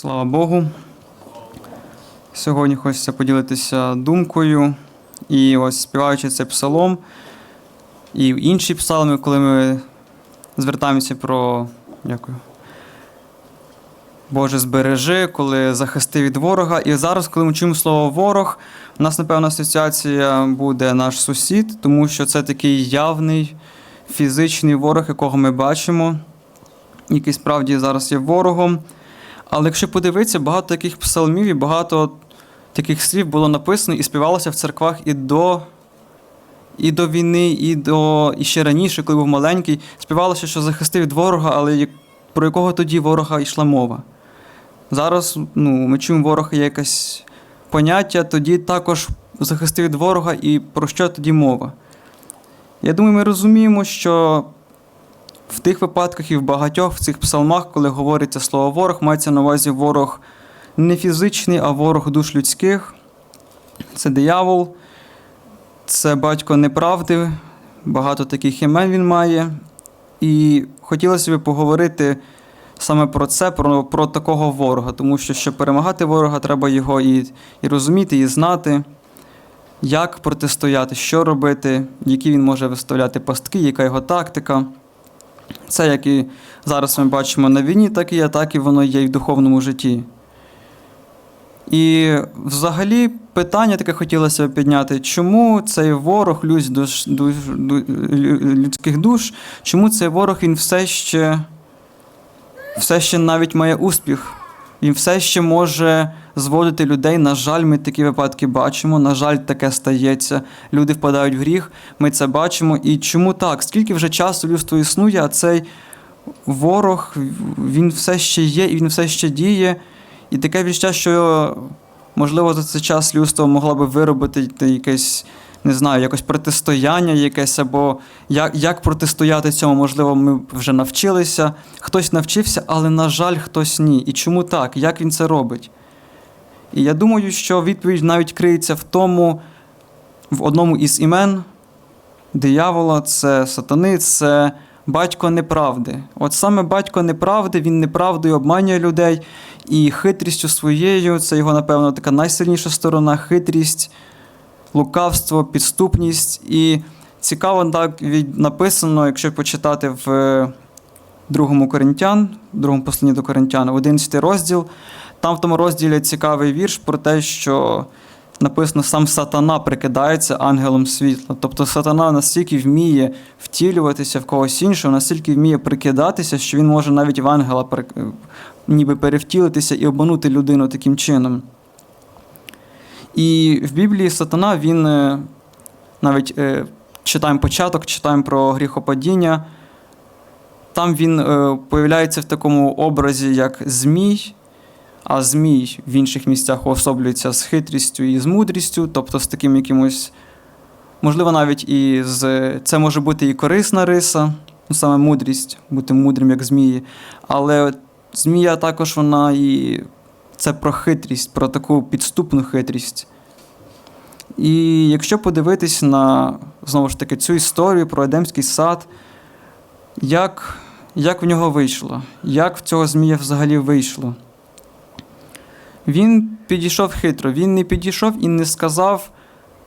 Слава Богу. Сьогодні хочеться поділитися думкою. І ось співаючи цей псалом, і інші псалми, коли ми звертаємося про дякую. Боже, збережи, коли захисти від ворога. І зараз, коли ми чуємо слово ворог, у нас, напевно, асоціація буде наш сусід, тому що це такий явний фізичний ворог, якого ми бачимо, який справді зараз є ворогом. Але якщо подивитися, багато таких псалмів і багато таких слів було написано і співалося в церквах і до і до війни, і до і ще раніше, коли був маленький, співалося, що захистив від ворога, але про якого тоді ворога йшла мова. Зараз ну, ми чуємо, ворог є якесь поняття, тоді також захистив від ворога, і про що тоді мова? Я думаю, ми розуміємо, що в тих випадках і в багатьох в цих псалмах, коли говориться слово ворог, мається на увазі ворог не фізичний, а ворог душ людських. Це диявол, це батько неправди, багато таких імен він має. І хотілося б поговорити саме про це, про, про такого ворога, тому що щоб перемагати ворога, треба його і, і розуміти, і знати, як протистояти, що робити, які він може виставляти пастки, яка його тактика. Це як і зараз ми бачимо на війні, так і є, так і воно є і в духовному житті. І взагалі питання таке хотілося підняти, чому цей ворог душ, душ, людських душ, чому цей ворог він все ще, все ще навіть має успіх, він все ще може зводити людей. На жаль, ми такі випадки бачимо. На жаль, таке стається. Люди впадають в гріх, ми це бачимо. І чому так? Скільки вже часу людство існує, а цей ворог він все ще є і він все ще діє. І таке відчуття, що можливо за цей час людство могло би виробити якесь, не знаю, якось протистояння якесь, або як, як протистояти цьому, можливо, ми вже навчилися. Хтось навчився, але, на жаль, хтось ні. І чому так? Як він це робить? І я думаю, що відповідь навіть криється в тому, в одному із імен диявола, це сатани, це батько неправди. От саме батько неправди, він неправдою обманює людей, і хитрістю своєю, це його, напевно, така найсильніша сторона хитрість, лукавство, підступність. І цікаво так від- написано, якщо почитати в е, другому Коринтян, другому посланні до Коринтян, 11 розділ. Там в тому розділі цікавий вірш про те, що написано, сам сатана прикидається ангелом світла. Тобто сатана настільки вміє втілюватися в когось іншого, настільки вміє прикидатися, що він може навіть в ангела ніби перевтілитися і обманути людину таким чином. І в Біблії сатана, він е, навіть е, читаємо початок, читаємо про гріхопадіння. Там він е, появляється в такому образі, як Змій, а Змій в інших місцях уособлюється з хитрістю і з мудрістю, тобто з таким якимось, можливо, навіть і з це може бути і корисна риса, ну, саме мудрість, бути мудрим, як змії. Але змія також вона і це про хитрість, про таку підступну хитрість. І якщо подивитись на знову ж таки цю історію про Едемський сад, як, як в нього вийшло, як в цього змія взагалі вийшло. Він підійшов хитро, він не підійшов і не сказав,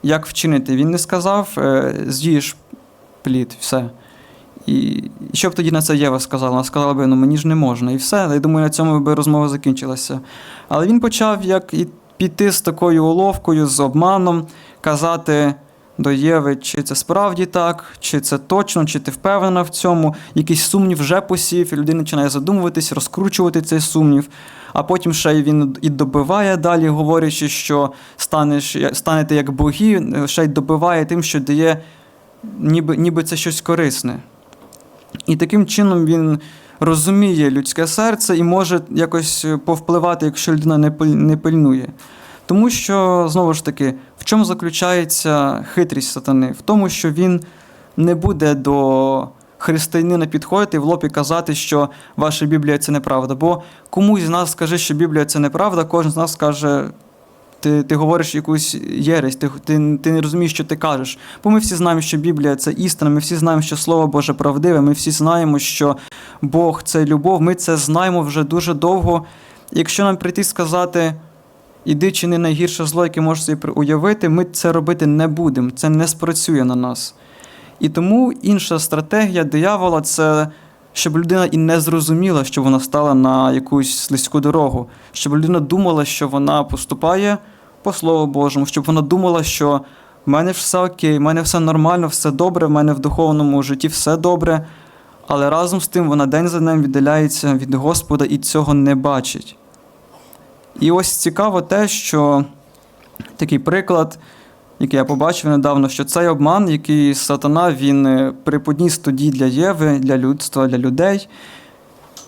як вчинити. Він не сказав, е, з'їж плід, все. І що б тоді на це Єва сказала? Вона сказала би, ну мені ж не можна, і все. Я думаю, на цьому би розмова закінчилася. Але він почав як і піти з такою уловкою, з обманом, казати до Єви, чи це справді так, чи це точно, чи ти впевнена в цьому. Якийсь сумнів вже посів, і людина починає задумуватись, розкручувати цей сумнів. А потім ще він і добиває далі, говорячи, що станеш, станете як боги, ще й добиває тим, що дає, ніби, ніби це щось корисне. І таким чином він розуміє людське серце і може якось повпливати, якщо людина не пильнує. Тому що, знову ж таки, в чому заключається хитрість сатани? В тому, що він не буде до християнина підходити в лоб і казати, що ваша Біблія це неправда. Бо комусь з нас скаже, що Біблія це неправда, кожен з нас скаже. Ти, ти говориш якусь єресь, ти, ти, ти не розумієш, що ти кажеш. Бо ми всі знаємо, що Біблія це істина, ми всі знаємо, що Слово Боже правдиве, ми всі знаємо, що Бог це любов, ми це знаємо вже дуже довго. Якщо нам прийти сказати, іди чини найгірше зло, яке можеш собі уявити, ми це робити не будемо, це не спрацює на нас. І тому інша стратегія диявола це щоб людина і не зрозуміла, що вона стала на якусь слизьку дорогу, щоб людина думала, що вона поступає по Слову Божому, щоб вона думала, що в мене все окей, в мене все нормально, все добре, в мене в духовному житті все добре. Але разом з тим вона день за днем віддаляється від Господа і цього не бачить. І ось цікаво те, що такий приклад, який я побачив недавно, що цей обман, який сатана він е, приподніс тоді для Єви, для людства, для людей,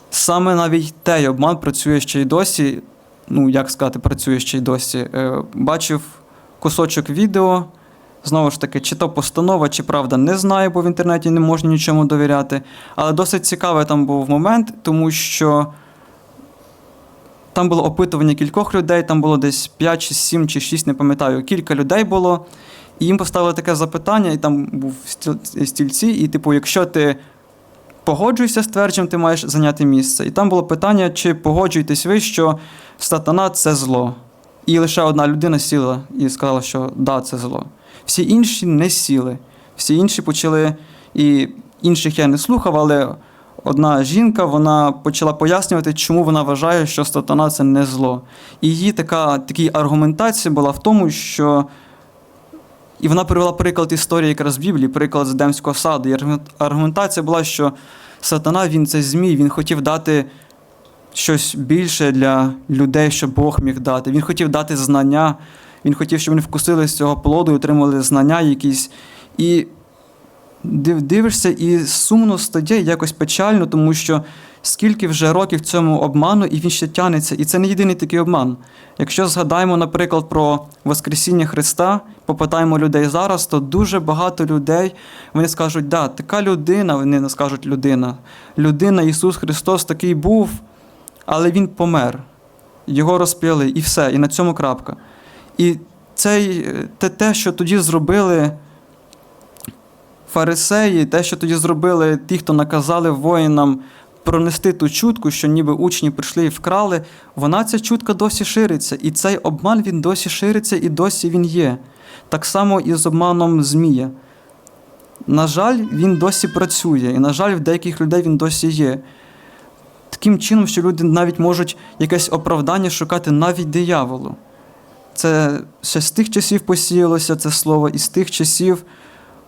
саме навіть той обман працює ще й досі. Ну, як сказати, працює ще й досі. Е, Бачив кусочок відео. Знову ж таки, чи то постанова, чи правда, не знаю, бо в інтернеті не можна нічому довіряти. Але досить цікавий там був момент, тому що там було опитування кількох людей, там було десь 5 чи 7 чи 6, не пам'ятаю, кілька людей було. І їм поставили таке запитання, і там був стіл- стільці, і, типу, якщо ти погоджуєшся з твердженням, ти маєш зайняти місце. І там було питання, чи погоджуєтесь ви, що сатана це зло. І лише одна людина сіла і сказала, що да, це зло. Всі інші не сіли. Всі інші почали, і інших я не слухав, але одна жінка вона почала пояснювати, чому вона вважає, що сатана це не зло. І її така, така аргументація була в тому, що. І вона привела приклад історії якраз з Біблії, приклад з Едемського саду. І аргументація була, що сатана він це змій, він хотів дати щось більше для людей, що Бог міг дати. Він хотів дати знання, він хотів, щоб вони вкусили з цього плоду і отримали знання якісь. І дивишся, і сумно стає, якось печально, тому що скільки вже років цьому обману, і він ще тянеться. І це не єдиний такий обман. Якщо згадаємо, наприклад, про Воскресіння Христа, попитаємо людей зараз, то дуже багато людей вони скажуть, да, така людина, вони не скажуть людина. Людина Ісус Христос такий був, але Він помер. Його розп'яли, і все, і на цьому крапка. І цей, те, те, що тоді зробили фарисеї, те, що тоді зробили ті, хто наказали воїнам пронести ту чутку, що ніби учні прийшли і вкрали, вона ця чутка досі шириться. І цей обман він досі шириться і досі він є. Так само і з обманом Змія. На жаль, він досі працює, і, на жаль, в деяких людей він досі є. Таким чином, що люди навіть можуть якесь оправдання шукати навіть дияволу. Це ще з тих часів посіялося це слово, і з тих часів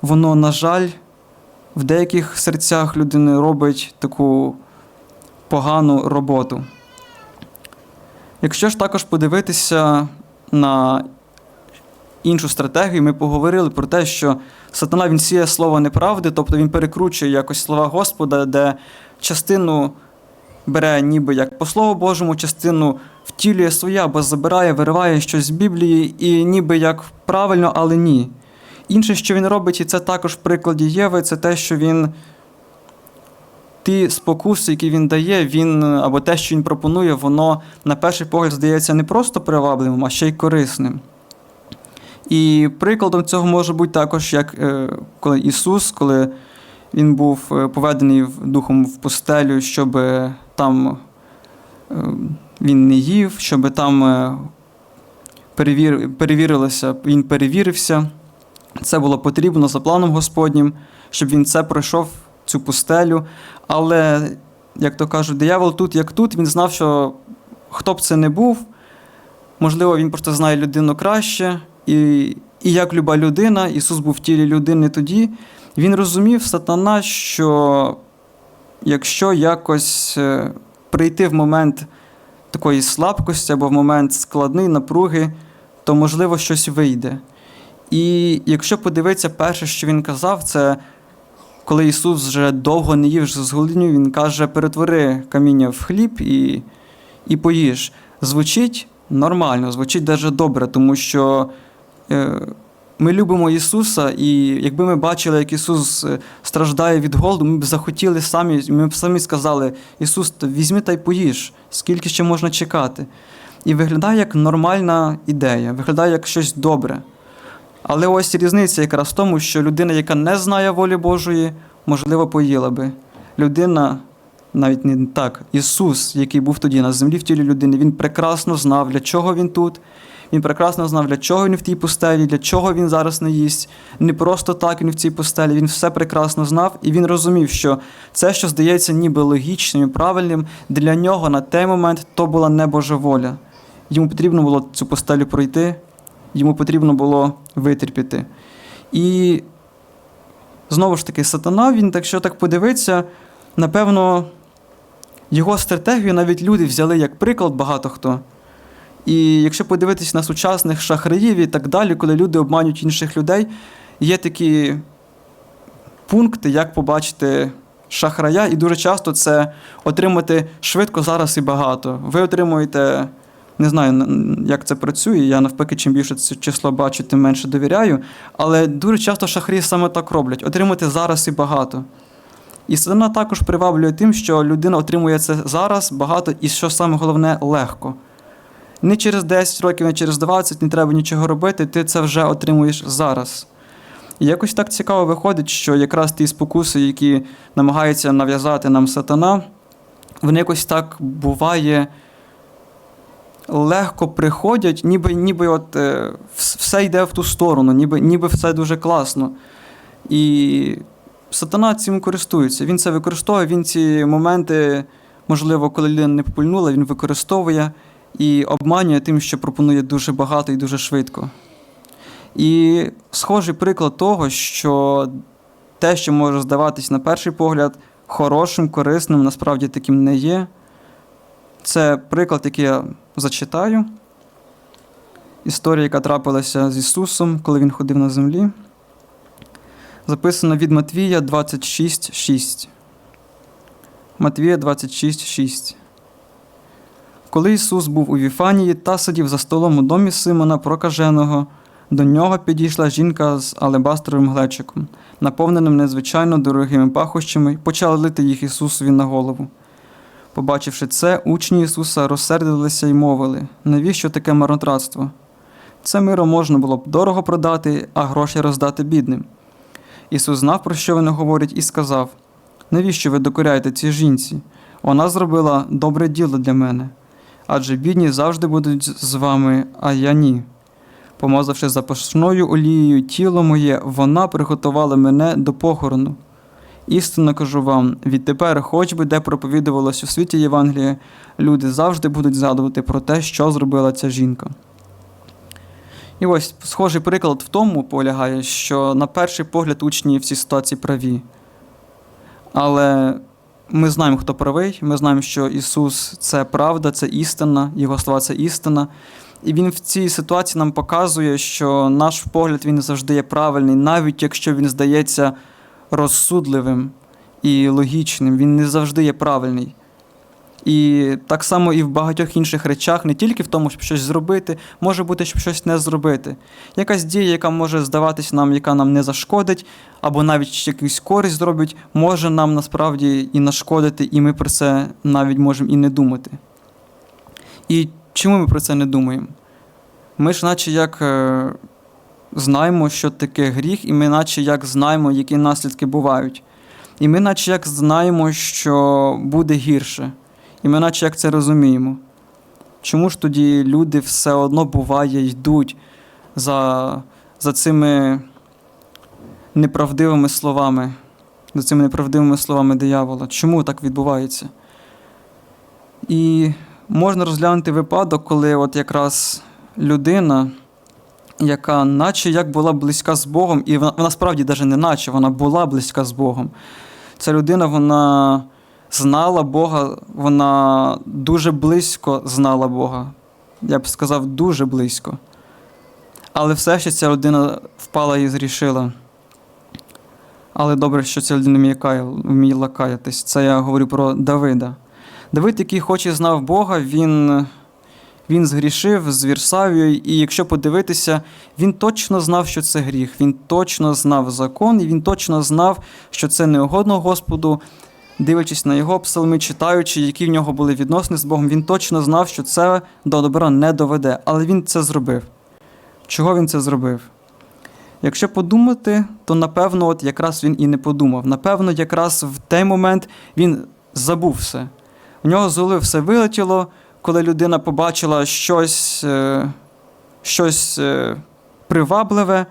воно, на жаль, в деяких серцях людини робить таку погану роботу. Якщо ж також подивитися на іншу стратегію, ми поговорили про те, що сатана він сіє слово неправди, тобто він перекручує якось слова Господа, де частину бере ніби як по Слову Божому, частину втілює своє або забирає, вириває щось з Біблії, і ніби як правильно, але ні. Інше, що він робить, і це також в прикладі Єви, це те, що він ті спокуси, які він дає, він або те, що він пропонує, воно на перший погляд здається не просто привабливим, а ще й корисним. І прикладом цього може бути також, як е, коли Ісус, коли він був е, поведений духом в пустелю, щоб е, там е, він не їв, щоб там е, перевір, перевірилося, він перевірився. Це було потрібно за планом Господнім, щоб він це пройшов, цю пустелю. Але, як то кажуть, диявол тут, як тут, він знав, що хто б це не був, можливо, він просто знає людину краще. І, і як люба людина, Ісус був в тілі людини тоді, він розумів, сатана, що якщо якось е, прийти в момент такої слабкості або в момент складної напруги, то можливо щось вийде. І якщо подивитися, перше, що він казав, це коли Ісус вже довго не їв з голодню, Він каже: перетвори каміння в хліб і, і поїж. Звучить нормально, звучить даже добре, тому що е, ми любимо Ісуса, і якби ми бачили, як Ісус е, страждає від голоду, ми б захотіли самі, ми б самі сказали: Ісус, візьми та й поїж, скільки ще можна чекати. І виглядає як нормальна ідея, виглядає як щось добре. Але ось різниця якраз в тому, що людина, яка не знає волі Божої, можливо, поїла би. Людина, навіть не так, Ісус, який був тоді на землі в тілі людини, Він прекрасно знав, для чого Він тут. Він прекрасно знав, для чого він в тій пустелі, для чого він зараз не їсть. Не просто так він в цій пустелі. Він все прекрасно знав, і він розумів, що це, що здається ніби логічним і правильним, для нього на той момент то була не Божа воля. Йому потрібно було цю пустелю пройти, йому потрібно було витерпіти. І знову ж таки, сатана, він, якщо так подивитися, напевно, його стратегію навіть люди взяли як приклад багато хто. І якщо подивитись на сучасних шахраїв і так далі, коли люди обманюють інших людей, є такі пункти, як побачити шахрая, і дуже часто це отримати швидко зараз і багато. Ви отримуєте, не знаю, як це працює. Я навпаки, чим більше це число бачу, тим менше довіряю. Але дуже часто шахраї саме так роблять: отримати зараз і багато. І сатана також приваблює тим, що людина отримує це зараз багато, і що саме головне легко. Не через 10 років, не через 20 не треба нічого робити, ти це вже отримуєш зараз. І якось так цікаво виходить, що якраз ті спокуси, які намагається нав'язати нам сатана, вони якось так буває легко приходять, ніби, ніби от, е, все йде в ту сторону, ніби, ніби все дуже класно. І сатана цим користується. Він це використовує, він ці моменти, можливо, коли людина не попульнула, він використовує і обманює тим, що пропонує дуже багато і дуже швидко. І схожий приклад того, що те, що може здаватись на перший погляд хорошим, корисним, насправді таким не є. Це приклад, який я зачитаю. Історія, яка трапилася з Ісусом, коли Він ходив на землі. Записано від Матвія 26.6. Матвія 26.6. Коли Ісус був у Віфанії та сидів за столом у домі Симона Прокаженого, до нього підійшла жінка з алебастровим глечиком, наповненим незвичайно дорогими пахощами, і почала лити їх Ісусові на голову. Побачивши це, учні Ісуса розсердилися й мовили: навіщо таке марнотратство? Це миро можна було б дорого продати, а гроші роздати бідним. Ісус знав, про що вони говорять, і сказав: Навіщо ви докоряєте цій жінці? Вона зробила добре діло для мене. Адже бідні завжди будуть з вами, а я ні. Помазавши запашною олією тіло моє, вона приготувала мене до похорону. Істинно кажу вам, відтепер, хоч би де проповідувалось у світі Євангелія, люди завжди будуть згадувати про те, що зробила ця жінка. І ось схожий приклад в тому полягає, що на перший погляд учні в цій ситуації праві. Але ми знаємо, хто правий, ми знаємо, що Ісус це правда, це істина, Його слова це істина. І Він в цій ситуації нам показує, що наш погляд він завжди є правильний, навіть якщо він здається розсудливим і логічним, він не завжди є правильний. І так само і в багатьох інших речах, не тільки в тому, щоб щось зробити, може бути, щоб щось не зробити. Якась дія, яка може здаватись нам, яка нам не зашкодить, або навіть якусь користь зробить, може нам насправді і нашкодити, і ми про це навіть можемо і не думати. І чому ми про це не думаємо? Ми ж, наче як е, знаємо, що таке гріх, і ми, наче як знаємо, які наслідки бувають. І ми, наче як знаємо, що буде гірше. І ми наче як це розуміємо. Чому ж тоді люди все одно буває йдуть за, за цими неправдивими словами, за цими неправдивими словами диявола? Чому так відбувається? І можна розглянути випадок, коли от якраз людина, яка наче як була близька з Богом, і вона, вона справді навіть не наче, вона була близька з Богом. Ця людина, вона знала Бога, вона дуже близько знала Бога. Я б сказав, дуже близько. Але все ще ця людина впала і зрішила. Але добре, що ця людина вміє каятись. Це я говорю про Давида. Давид, який хоч і знав Бога, він, він згрішив з Вірсавією, і якщо подивитися, він точно знав, що це гріх. Він точно знав закон, і він точно знав, що це неугодно Господу. Дивлячись на його псалми, читаючи, які в нього були відносини з Богом, він точно знав, що це до добра не доведе. Але він це зробив. Чого він це зробив? Якщо подумати, то напевно, от якраз він і не подумав. Напевно, якраз в той момент він забув все. У нього з голови все вилетіло, коли людина побачила щось, е, щось е, привабливе.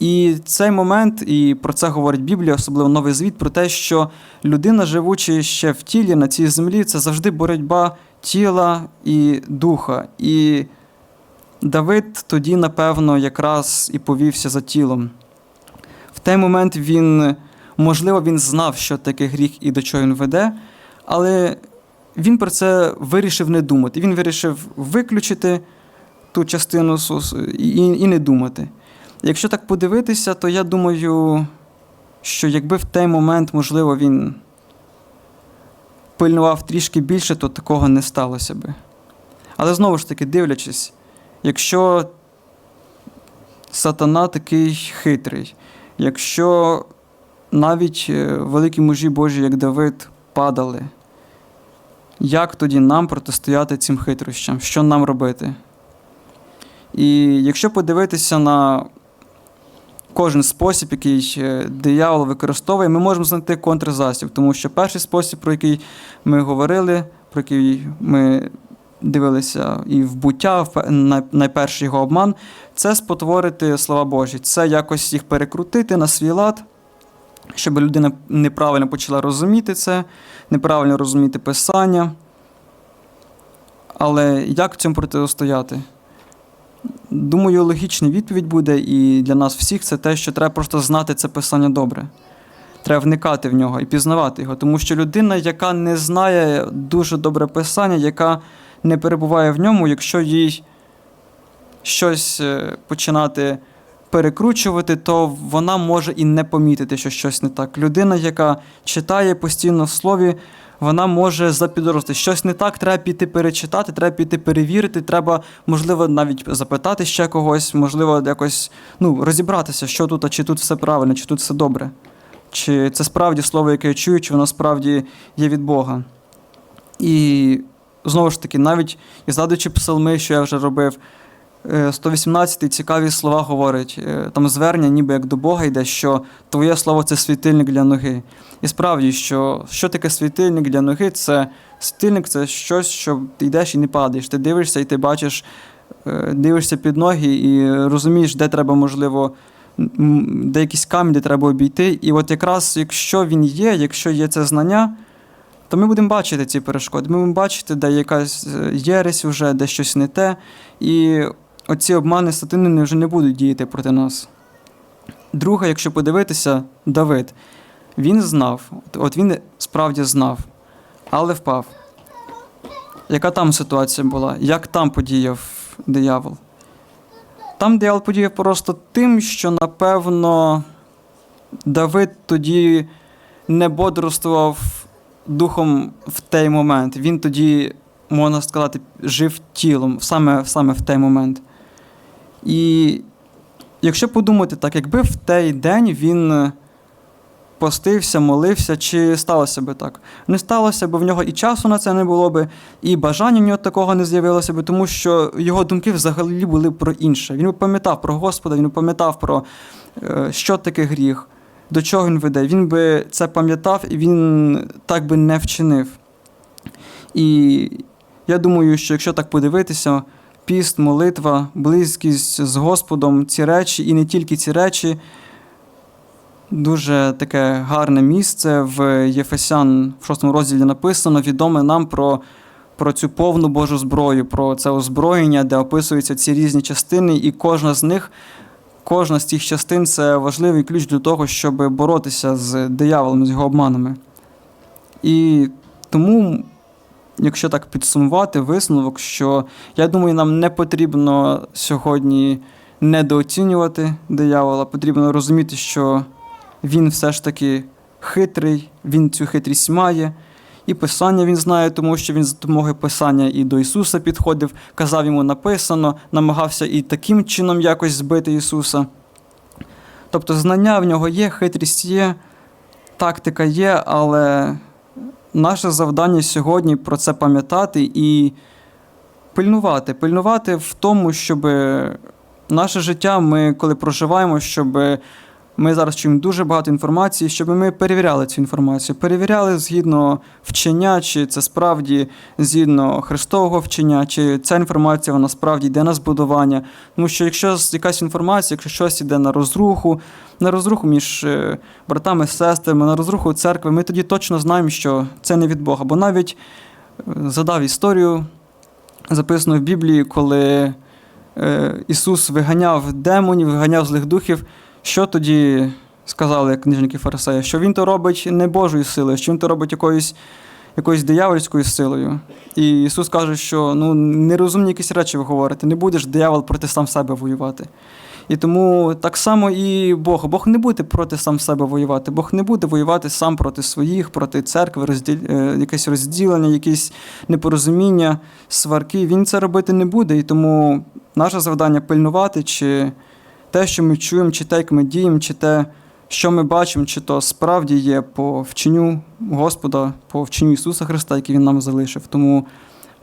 І цей момент, і про це говорить Біблія, особливо Новий Звіт, про те, що людина, живучи ще в тілі на цій землі, це завжди боротьба тіла і духа. І Давид тоді, напевно, якраз і повівся за тілом. В той момент він, можливо, він знав, що таке гріх і до чого він веде, але він про це вирішив не думати. Він вирішив виключити ту частину і, і не думати. Якщо так подивитися, то я думаю, що якби в той момент, можливо, він пильнував трішки більше, то такого не сталося би. Але знову ж таки, дивлячись, якщо сатана такий хитрий, якщо навіть е, великі мужі Божі, як Давид, падали, як тоді нам протистояти цим хитрощам? Що нам робити? І якщо подивитися на кожен спосіб, який е, диявол використовує, ми можемо знайти контрзасіб, тому що перший спосіб, про який ми говорили, про який ми дивилися і в буття, в пе- най- найперший його обман, це спотворити слова Божі, це якось їх перекрутити на свій лад, щоб людина неправильно почала розуміти це, неправильно розуміти писання. Але як цьому протистояти? Думаю, логічна відповідь буде і для нас всіх це те, що треба просто знати це писання добре. Треба вникати в нього і пізнавати його. Тому що людина, яка не знає дуже добре писання, яка не перебуває в ньому, якщо їй щось е, починати перекручувати, то вона може і не помітити, що щось не так. Людина, яка читає постійно в слові, вона може запідозрити, щось не так, треба піти перечитати, треба піти перевірити, треба, можливо, навіть запитати ще когось, можливо, якось ну, розібратися, що тут, а чи тут все правильно, чи тут все добре. Чи це справді слово, яке я чую, чи воно справді є від Бога. І знову ж таки, навіть і згадуючи псалми, що я вже робив, е, 118-й цікаві слова говорить, е, там звернення, ніби як до Бога йде, що твоє слово це світильник для ноги. І справді, що, що таке світильник для ноги? Це світильник це щось, що ти йдеш і не падаєш. Ти дивишся і ти бачиш, е, дивишся під ноги і розумієш, де треба, можливо, де якийсь камінь, де треба обійти. І от якраз якщо він є, якщо є це знання, то ми будемо бачити ці перешкоди. Ми будемо бачити, де якась е, єресь вже, де щось не те. І оці обмани сатани вже не будуть діяти проти нас. Друге, якщо подивитися, Давид, він знав, от він справді знав, але впав. Яка там ситуація була? Як там подіяв диявол? Там диявол подіяв просто тим, що, напевно, Давид тоді не бодрствував духом в той момент. Він тоді, можна сказати, жив тілом саме, саме в той момент. І якщо подумати так, якби в той день він постився, молився, чи сталося би так? Не сталося, бо в нього і часу на це не було би, і бажання в нього такого не з'явилося би, тому що його думки взагалі були про інше. Він пам'ятав про Господа, він пам'ятав про е, що таке гріх, до чого він веде. Він би це пам'ятав і він так би не вчинив. І я думаю, що якщо так подивитися, піст, молитва, близькість з Господом, ці речі, і не тільки ці речі, дуже таке гарне місце в Єфесян в 6 розділі написано, відоме нам про, про цю повну Божу зброю, про це озброєння, де описуються ці різні частини, і кожна з них, кожна з цих частин це важливий ключ для того, щоб боротися з дияволом, з його обманами. І тому, якщо так підсумувати висновок, що я думаю, нам не потрібно сьогодні недооцінювати диявола, потрібно розуміти, що він все ж таки хитрий, він цю хитрість має. І писання він знає, тому що він за допомогою писання і до Ісуса підходив, казав йому написано, намагався і таким чином якось збити Ісуса. Тобто знання в нього є, хитрість є, тактика є, але наше завдання сьогодні про це пам'ятати і пильнувати. Пильнувати в тому, щоб наше життя ми, коли проживаємо, щоб Ми зараз чуємо дуже багато інформації, щоб ми перевіряли цю інформацію. Перевіряли згідно вчення, чи це справді згідно Христового вчення, чи ця інформація вона справді йде на збудування. Тому що якщо якась інформація, якщо щось йде на розруху, на розруху між е, братами, сестрами, на розруху церкви, ми тоді точно знаємо, що це не від Бога. Бо навіть е, задав історію, записану в Біблії, коли е, Ісус виганяв демонів, виганяв злих духів. Що тоді сказали книжники фарисеї? Що він то робить не Божою силою, що він то робить якоюсь, якоюсь диявольською силою. І Ісус каже, що ну, нерозумні якісь речі ви говорите, не будеш диявол проти сам себе воювати. І тому так само і Бог. Бог не буде проти сам себе воювати. Бог не буде воювати сам проти своїх, проти церкви, розділ... е, якесь розділення, якісь непорозуміння, сварки. Він це робити не буде. І тому наше завдання пильнувати, чи те, що ми чуємо, чи те, як ми діємо, чи те, що ми бачимо, чи то справді є по вченню Господа, по вченню Ісуса Христа, який Він нам залишив. Тому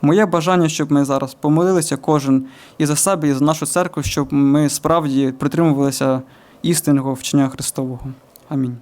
моє бажання, щоб ми зараз помолилися кожен і за себе, і за нашу церкву, щоб ми справді притримувалися істинного вчення Христового. Амінь.